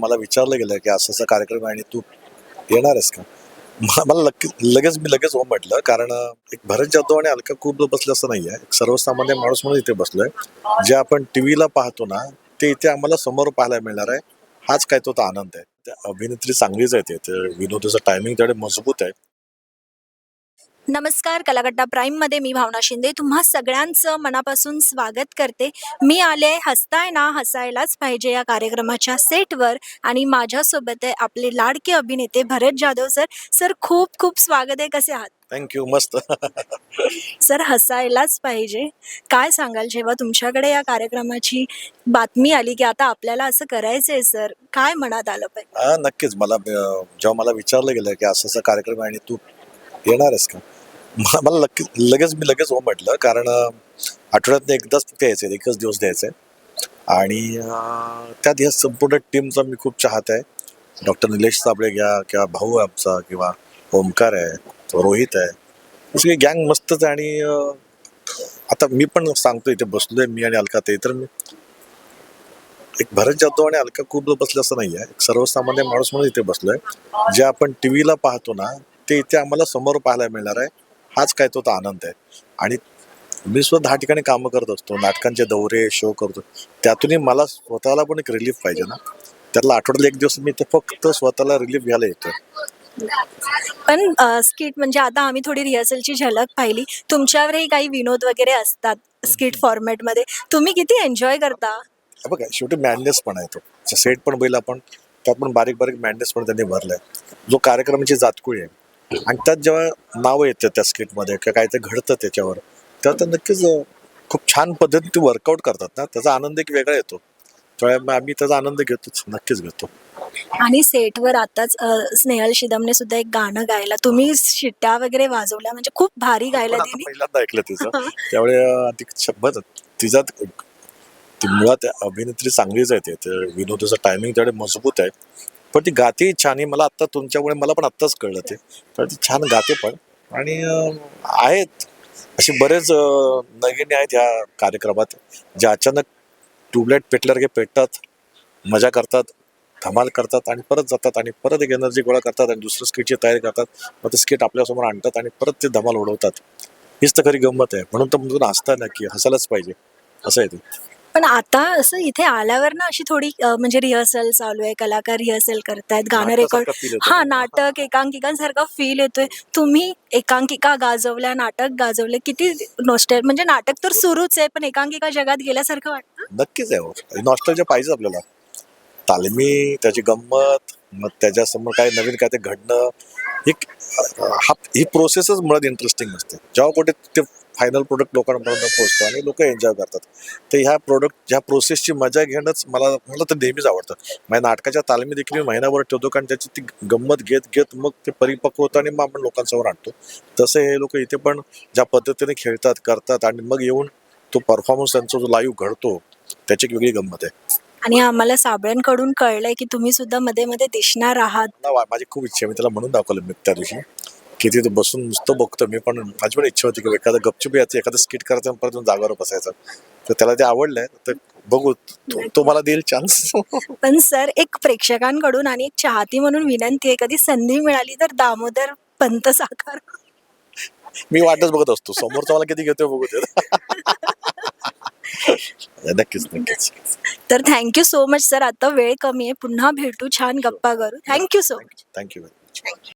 मला विचारलं गेलं की असं असा कार्यक्रम आहे आणि तू येणार आहेस का? मला लग- लगेच मी लगेच हो म्हटलं कारण एक भरत जाधव आणि अलका खूप बसले असं नाही आहे एक सर्वसामान्य माणूस म्हणून इथे बसलोय. जे आपण टीव्हीला पाहतो ना ते इथे आम्हाला समोर पाहायला मिळणार आहे. हाच काय तो आनंद आहे. त्या अभिनेत्री चांगलीच आहे ते ते विनोदाचं टायमिंग तेवढे मजबूत आहे. नमस्कार कलागड्डा प्राईममध्ये मी भावना शिंदे तुम्हा सगळ्यांचं मनापासून स्वागत करते. मी आले हसताय ना हसायलाच पाहिजे या कार्यक्रमाच्या सेटवर आणि माझ्यासोबत आहे आपले लाडके अभिनेते भरत जाधव सर. सर खूप खूप स्वागत आहे. कसे आहात? थँक्यू मस्त. सर हसायलाच पाहिजे. काय सांगाल जेव्हा तुमच्याकडे या कार्यक्रमाची बातमी आली की आता आपल्याला असं करायचं आहे सर? काय मनात आलं पाहिजे? नक्कीच. मला जेव्हा मला विचारलं गेलं की असं असा कार्यक्रम आहे आणि तू येणार आहेस का? मला लग लगेच मी लगेच हो म्हटलं कारण आठवड्यातनं एकदाच फक्त यायचं एकच दिवस द्यायचं आहे. आणि त्यात या संपूर्ण टीमचा मी खूप चाहत आहे. डॉक्टर निलेश साबळे घ्या किंवा भाऊ आहे आमचा किंवा ओमकार आहे रोहित आहे. सगळी गँग मस्तच आहे आणि आता मी पण सांगतो इथे बसलोय मी आणि अलका ते. तर मी एक भरत जाधव आणि अलका खूप बसले असं नाही आहे एक सर्वसामान्य माणूस म्हणून इथे बसलोय. जे आपण टी व्हीला पाहतो ना ते इथे आम्हाला समोर पाहायला मिळणार आहे. हाच काय तो तो आनंद आहे. आणि मी सुद्धा दहा ठिकाणी कामं करत असतो नाटकांचे दौरे शो करतो. त्यातूनही मला स्वतःला पण एक रिलीफ पाहिजे ना. त्यातला आठवड्याला एक दिवस मी इथे फक्त स्वतःला रिलीफ घ्यायला येतो पण स्किट म्हणजे आता आम्ही थोडी रिहर्सलची झलक पाहिली. तुमच्यावरही काही विनोद वगैरे असतात स्किट फॉर्मॅटमध्ये तुम्ही किती एन्जॉय करता? बघा शेवटी मॅडनेस पण आहे तो. सेट पण बैल आपण त्यात पण बारीक बारीक मॅडनेस पण त्यांनी भरलाय. जो कार्यक्रमाची जातकुळी आहे. आणि त्यात जेव्हा नावं येतं त्या स्किटमध्ये किंवा काय ते घडतं त्याच्यावर तेव्हा तर नक्कीच खूप छान पद्धतीने ते वर्कआउट करतात ना. त्याचा आनंद एक वेगळा येतो. त्यामुळे आम्ही त्याचा आनंद घेतोच नक्कीच घेतो. आणि सेटवर आताच स्नेहल शिदमने सुद्धा एक गाणं गायला. तुम्ही शिट्ट्या वगैरे वाजवल्या म्हणजे खूप भारी गायला आता तिने. पहिल्यांदा ऐकलं तिचं. त्यामुळे अं, ती शब्द तिचा ती मुळात अभिनेत्री चांगलीच आहे ते. विनोदाचं टायमिंग तेवढे मजबूत आहे. पण ती गाते छान आहे. मला आत्ता तुमच्यामुळे मला पण आत्ताच कळलं ते. तर ती छान गाते पण. आणि अं, आहेत. असे बरेच अं, आहेत ह्या कार्यक्रमात. जे अचानक ट्यूबलाईट पेटल्यासारखे पेटतात मजा करतात धमाल करतात आणि परत जातात आणि परत एक एनर्जी गोळा करतात आणि दुसरं स्किटची तयारी करतात. मग ते स्किट आपल्यासमोर आणतात आणि परत ते धमाल उडवतात. हीच तर खरी गंमत आहे. म्हणून तर म्हणून हसता ना की हसायलाच पाहिजे. असं आहे ते. पण आता असं इथे आल्यावर ना अशी थोडी अ, म्हणजे रिहर्सल चालू आहे कलाकार रिहर्सल करतायत गाणं रेकॉर्ड नाटकासारखा feel येतो हा. नाटक एकांकिकांसारखा फील येतोय. तुम्ही एकांकिका गाजवल्या नाटक गाजवले किती नॉस्टल म्हणजे नाटक तर सुरूच आहे पण एकांकिका जगात गेल्यासारखं वाटतं? नक्कीच आहे. नॉस्टलच्या पाहिजे आपल्याला. तालमी त्याची गंमत मग त्याच्यासमोर काय नवीन काय ते घडणं ही हा ही प्रोसेसच मुळात इंटरेस्टिंग असते. जेव्हा कुठे ते फायनल प्रोडक्ट लोकांपर्यंत पोहोचतो आणि लोक एन्जॉय करतात. तर ह्या प्रोडक्ट ह्या प्रोसेसची मजा घेणंच मला मला तर नेहमीच आवडतं. माझ्या नाटकाच्या तालमी देखील मी महिनाभर ठेवतो कारण त्याची ती गंमत घेत घेत मग ते परिपक्व होतं आणि मग आपण लोकांसमोर आणतो. तसे हे लोक इथे पण ज्या पद्धतीने खेळतात करतात आणि मग येऊन तो परफॉर्मन्स त्यांचा जो लाईव्ह घडतो त्याची एक वेगळी गंमत आहे. आणि आम्हाला साबळ्यांकडून कळलंय की तुम्ही सुद्धा मध्ये मध्ये दिसणार आहात. माझी खूप इच्छा मी त्याला म्हणून दाखवलं मी त्या दिवशी. की तिथे बसून नुसतं बघतो. मी पण माझी पण इच्छा होती की एखादं गपचूप यायचं एखादं स्किट करायचं परत जागावर बसायचं. तर त्याला ते आवडलंय. तर बघू तो तो मला देईल चान्स पण सर एक प्रेक्षकांकडून आणि एक चाहती म्हणून विनंती आहे कधी संधी मिळाली तर दामोदर पंत साकार मी वाटच बघत असतो. समोरचा मला किती घेतोय बघू ते. नक्कीच नक्कीच. तर थँक्यू सो मच सर आता वेळ कमी आहे. पुन्हा भेटू. छान गप्पा करू. Thank you so much thank you very much